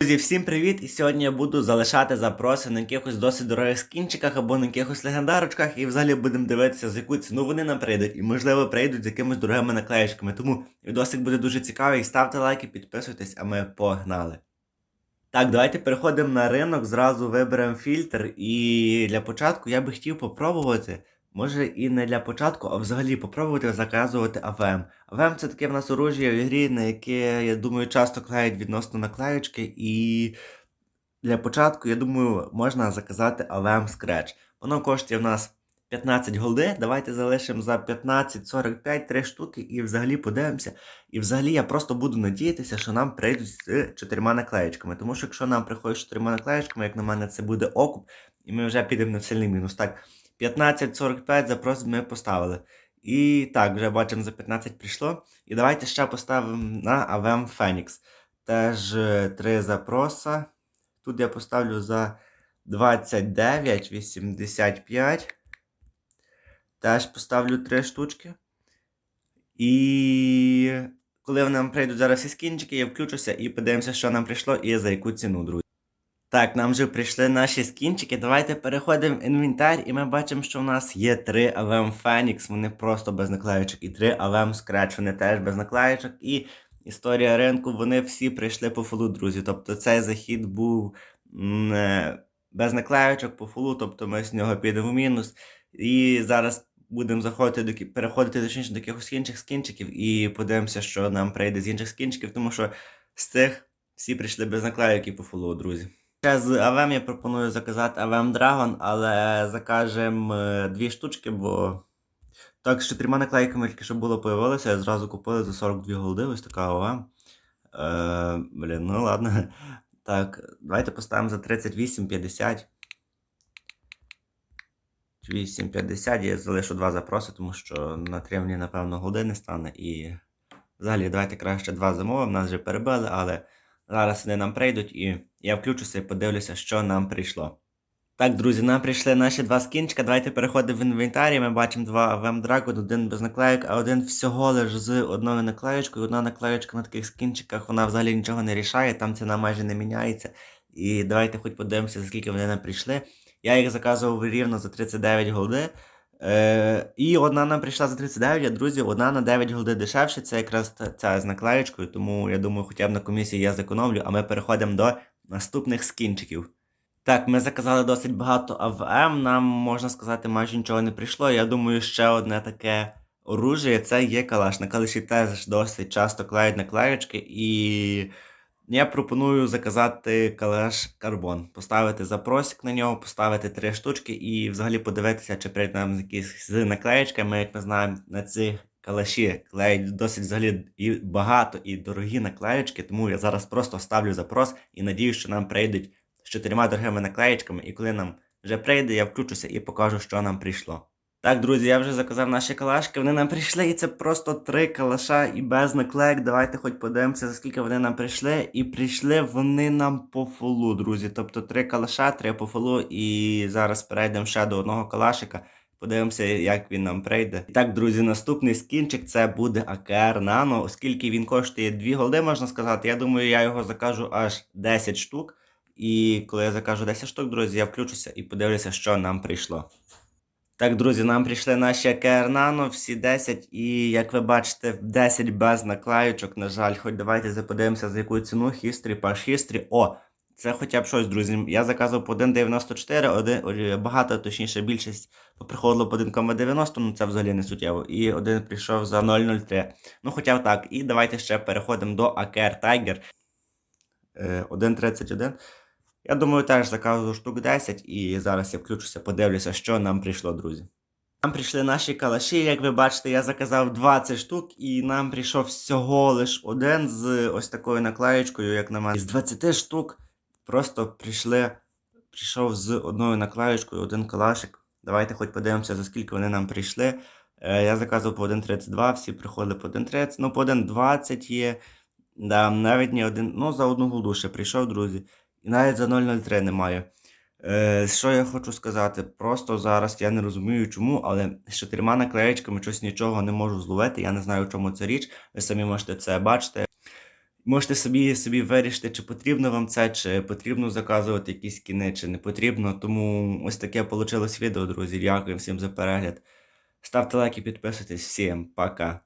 Друзі, всім привіт! І сьогодні я буду залишати запроси на якихось досить дорогих скінчиках або на якихось легендарочках, і взагалі будемо дивитися, за яку ціну вони нам прийдуть, і можливо прийдуть з якимись дорогими наклеєчками. Тому відосик буде дуже цікавий. Ставте лайки, підписуйтесь, а ми погнали. Так, давайте переходимо на ринок, зразу виберемо фільтр. І для початку я би хотів попробувати. Може і не для початку, а взагалі попробувати заказувати АВМ. АВМ це таке в нас оружие в ігрі, на яке, я думаю, часто клеють відносно наклеючки. І для початку, я думаю, можна заказати АВМ Scratch. Воно коштує в нас 15 голди. Давайте залишимо за 15-45 3 штуки і взагалі подивимося. І взагалі я просто буду надіятися, що нам прийдуть з чотирма наклеєчками. Тому що якщо нам приходять з чотирма наклеєчками, як на мене, це буде окуп, і ми вже підемо на сильний мінус. Так, 15-45 запрос ми поставили. І так, вже бачимо, за 15 прийшло. І давайте ще поставимо на AVM Phoenix. Теж е, три запроса. Тут я поставлю за 29,85. Теж поставлю 3 штучки. І коли нам прийдуть зараз всі скінчики, я включуся і подивимося, що нам прийшло і за яку ціну, друзі. Так, нам вже прийшли наші скінчики. Давайте переходимо в інвентар, і ми бачимо, що в нас є 3 AVM Phoenix, вони просто без наклеючок, і 3 AVM Scratch, вони теж без наклеючок. І історія ринку, вони всі прийшли по фолу, друзі. Тобто цей захід був е, без наклеючок по фолу, тобто ми з нього підемо в мінус. І зараз будемо заходити до переходити точніше до якихось інших скінчиків і подивимося, що нам прийде з інших скінчиків, тому що з цих всі прийшли без наклейок і по фолу, друзі. Ще з АВМ я пропоную заказати АВМ Dragon, але закажемо е, дві штучки, бо так з чотирма наклейками тільки що було появилося, я зразу купили за 42 голди, ось така АВМ. Е, блін, ну ладно. Так, давайте поставимо за 38,50. 8,50 я залишу два запроси, тому що на три мені, напевно, голди не стане. І взагалі давайте краще два замовимо, нас вже перебили, але зараз вони нам прийдуть і я включуся і подивлюся, що нам прийшло. Так, друзі, нам прийшли наші два скінчика. Давайте переходимо в інвентарі. Ми бачимо два VM Dragon, один без наклейок, а один всього лиш з одною наклеєчкою. Одна наклеєчка на таких скінчиках, вона взагалі нічого не рішає, там ціна майже не міняється. І давайте хоч подивимося, скільки вони нам прийшли. Я їх заказував рівно за 39 голди. Е, і одна нам прийшла за 39, а друзі, одна на 9 голди дешевше. Це якраз ця з наклеєчкою, тому я думаю, хоча б на комісії я зекономлю, а ми переходимо до наступних скінчиків. Так, ми заказали досить багато АВМ, нам можна сказати, майже нічого не прийшло. Я думаю, ще одне таке оружие це є калаш. На калаші теж досить часто клеють наклеєчки, і я пропоную заказати калаш карбон, поставити запросик на нього, поставити три штучки і взагалі подивитися, чи прийде нам якісь з наклеєчками. Як ми знаємо, на ці калаші клеють досить взагалі і багато і дорогі наклеєчки, тому я зараз просто ставлю запрос і надіюсь, що нам прийдуть з чотирма дорогими наклеєчками, і коли нам вже прийде, я включуся і покажу, що нам прийшло. Так, друзі, я вже заказав наші калашки. Вони нам прийшли, і це просто три калаша і без наклеїк. Давайте хоч подивимося, за скільки вони нам прийшли. І прийшли вони нам по фолу, друзі. Тобто три калаша, три по фолу. І зараз перейдемо ще до одного калашика. Подивимося, як він нам прийде. І так, друзі, наступний скінчик це буде AKR Nano, оскільки він коштує 2 голди, можна сказати. Я думаю, я його закажу аж 10 штук. І коли я закажу 10 штук, друзі, я включуся і подивлюся, що нам прийшло. Так, друзі, нам прийшли наші AKR Nano, всі 10, і як ви бачите, 10 без наклеючок, на жаль, хоч давайте подивимося, за яку ціну History, Page History. О, це хоча б щось, друзі. Я заказував по 1,94, один, багато, точніше, більшість приходило по 1,90, ну це взагалі не суттєво. І один прийшов за 0,03. Ну, хоча б так. І давайте ще переходимо до Tiger. Е, 1,31. Я думаю, теж заказую штук 10, і зараз я включуся, подивлюся, що нам прийшло, друзі. Нам прийшли наші калаші, як ви бачите, я заказав 20 штук, і нам прийшов всього лиш один з ось такою наклеєчкою, як на мене. З 20 штук просто прийшли, прийшов з одною наклеєчкою один калашик. Давайте хоч подивимося, за скільки вони нам прийшли. Е, я заказував по 1,32, всі приходили по 1,30, ну по 1,20 є. Да, навіть не один, ну за одну голду ще прийшов, друзі. І навіть за 0,03 немає. Е, що я хочу сказати? Просто зараз я не розумію чому, але з чотирма наклеєчками щось нічого не можу зловити. Я не знаю, в чому це річ. Ви самі можете це бачити. Можете собі, собі вирішити, чи потрібно вам це, чи потрібно заказувати якісь кіни, чи не потрібно. Тому ось таке вийшло відео, друзі. Дякую всім за перегляд. Ставте лайки, підписуйтесь. Всім пока.